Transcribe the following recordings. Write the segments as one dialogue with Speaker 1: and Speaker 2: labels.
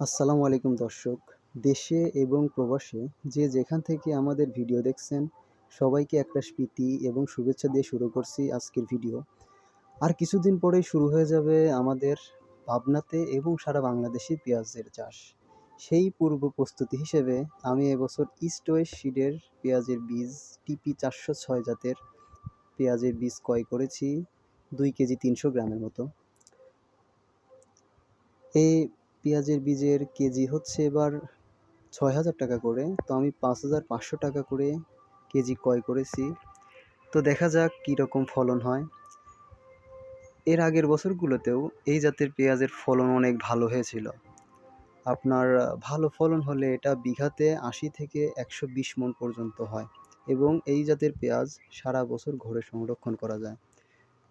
Speaker 1: আসসালামু আলাইকুম দর্শক। দেশে এবং প্রবাসে যে যেখান থেকে আমাদের ভিডিও দেখছেন, সবাইকে একটা স্মৃতি এবং শুভেচ্ছা দিয়ে শুরু করছি আজকের ভিডিও। আর কিছুদিন পরেই শুরু হয়ে যাবে আমাদের ভাবনাতে এবং সারা বাংলাদেশে পেঁয়াজের চাষ। সেই পূর্ব প্রস্তুতি হিসেবে আমি এবছর ইস্ট ওয়েস্ট সিডের পেঁয়াজের বীজ টিপি চারশো ছয় জাতের পেঁয়াজের বীজ ক্রয় করেছি, দুই কেজি তিনশো গ্রামের মতো। এই পেঁয়াজের বীজের কেজি হচ্ছে এবার ছয় হাজার টাকা করে। তো আমি পাঁচ হাজার পাঁচশো টাকা করে কেজি ক্রয় করেছি। তো দেখা যাক কীরকম ফলন হয়। এর আগের বছরগুলোতেও এই জাতের পেঁয়াজের ফলন অনেক ভালো হয়েছিল। আপনার ভালো ফলন হলে এটা বিঘাতে আশি থেকে একশো বিশ মন পর্যন্ত হয় এবং এই জাতের পেঁয়াজ সারা বছর ঘরে সংরক্ষণ করা যায়।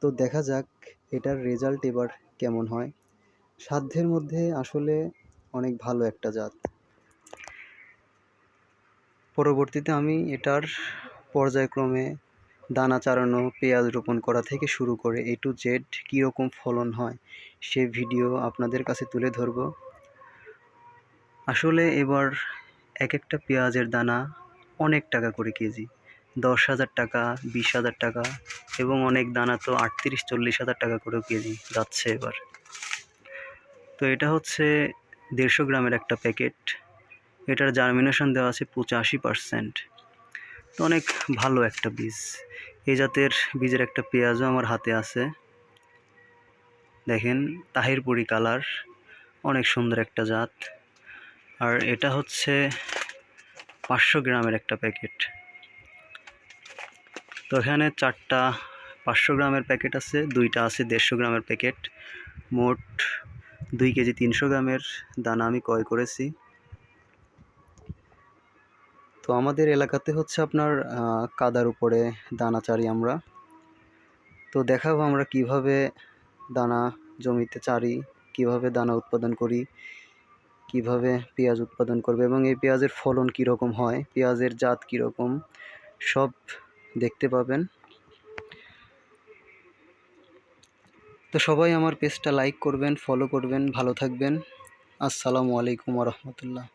Speaker 1: তো দেখা যাক এটার রেজাল্ট এবার কেমন হয়। সাধ্যের মধ্যে আসলে অনেক ভালো একটা জাত। পরবর্তীতে আমি এটার পর্যায়ক্রমে দানা চারানো, পেঁয়াজ রোপণ করা থেকে শুরু করে এ টু জেড কীরকম ফলন হয় সে ভিডিও আপনাদের কাছে তুলে ধরব। আসলে এবার এক একটা পেঁয়াজের দানা অনেক টাকা করে কেজি, দশ হাজার টাকা, বিশ হাজার টাকা এবং অনেক দানা তো আটত্রিশ, চল্লিশ হাজার টাকা করেও কেজি যাচ্ছে এবার। তো এটা হচ্ছে দেড়শো গ্রামের একটা প্যাকেট। এটার জার্মিনেশন দেওয়া আছে পঁচাশি পারসেন্ট তো অনেক ভালো একটা বীজ। এই জাতের বীজের একটা পেঁয়াজও আমার হাতে আছে। দেখেন, তাহিরপুরি কালার। অনেক সুন্দর একটা জাত। আর এটা হচ্ছে পাঁচশো গ্রামের একটা প্যাকেট। তো এখানে চারটা পাঁচশো গ্রামের প্যাকেট আছে, দুইটা আছে দেড়শো গ্রামের প্যাকেট। মোট দুই কেজি তিনশো গ্রামের দানা আমি ক্রয় করেছি। তো আমাদের এলাকাতে হচ্ছে আপনার কাদার উপরে দানা চারি আমরা। তো দেখাবো আমরা কীভাবে দানা জমিতে চারি, কীভাবে দানা উৎপাদন করি, কীভাবে পেঁয়াজ উৎপাদন করবে এবং এই পেঁয়াজের ফলন কীরকম হয়, পেঁয়াজের জাত কীরকম, সব দেখতে পাবেন। তো সবাই আমার পেজটা লাইক করবেন ফলো করবেন ভালো থাকবেন। আসসালামু আলাইকুম রহমতুল্লাহ।